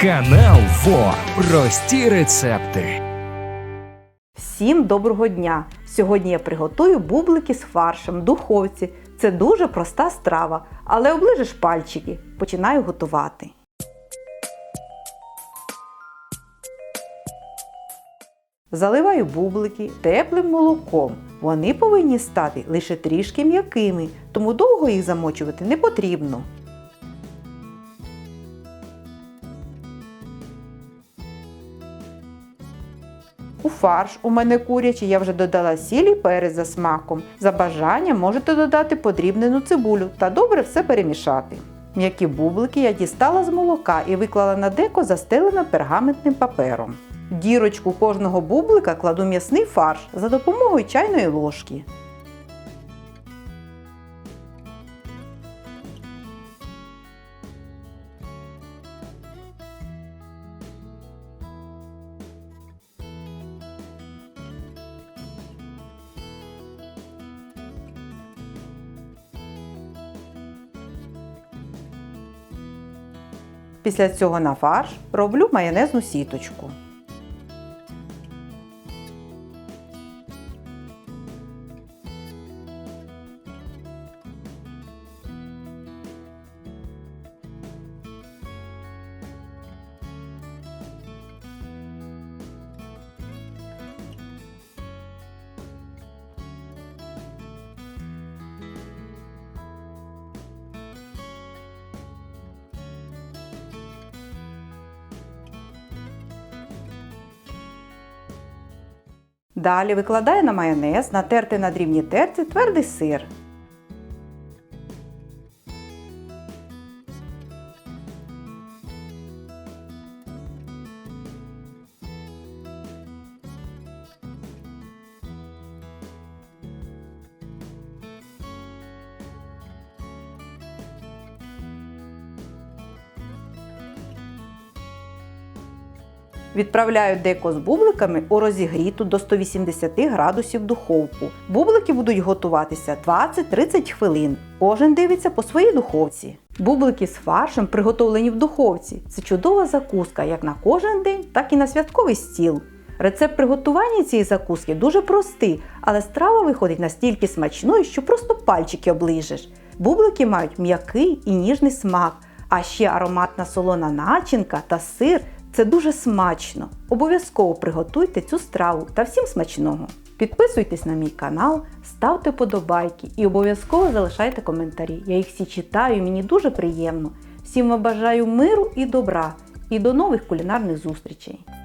Канал ФО. Прості рецепти. Всім доброго дня! Сьогодні я приготую бублики з фаршем духовці. Це дуже проста страва, але оближиш пальчики. Починаю готувати. Заливаю бублики теплим молоком. Вони повинні стати лише трішки м'якими, тому довго їх замочувати не потрібно. У фарш у мене курячий я вже додала сіль і перець за смаком. За бажанням можете додати подрібнену цибулю та добре все перемішати. М'які бублики я дістала з молока і виклала на деко застелене пергаментним папером. В дірочку кожного бублика кладу м'ясний фарш за допомогою чайної ложки. Після цього на фарш роблю майонезну сіточку. Далі викладаю на майонез, натертий на дрібній терці твердий сир. Відправляю деко з бубликами у розігріту до 180 градусів духовку. Бублики будуть готуватися 20-30 хвилин. Кожен дивиться по своїй духовці. Бублики з фаршем приготовлені в духовці. Це чудова закуска як на кожен день, так і на святковий стіл. Рецепт приготування цієї закуски дуже простий, але страва виходить настільки смачною, що просто пальчики оближеш. Бублики мають м'який і ніжний смак, а ще ароматна солона начинка та сир це дуже смачно. Обов'язково приготуйте цю страву та всім смачного. Підписуйтесь на мій канал, ставте подобайки і обов'язково залишайте коментарі. Я їх всі читаю, мені дуже приємно. Всім вам бажаю миру і добра і до нових кулінарних зустрічей!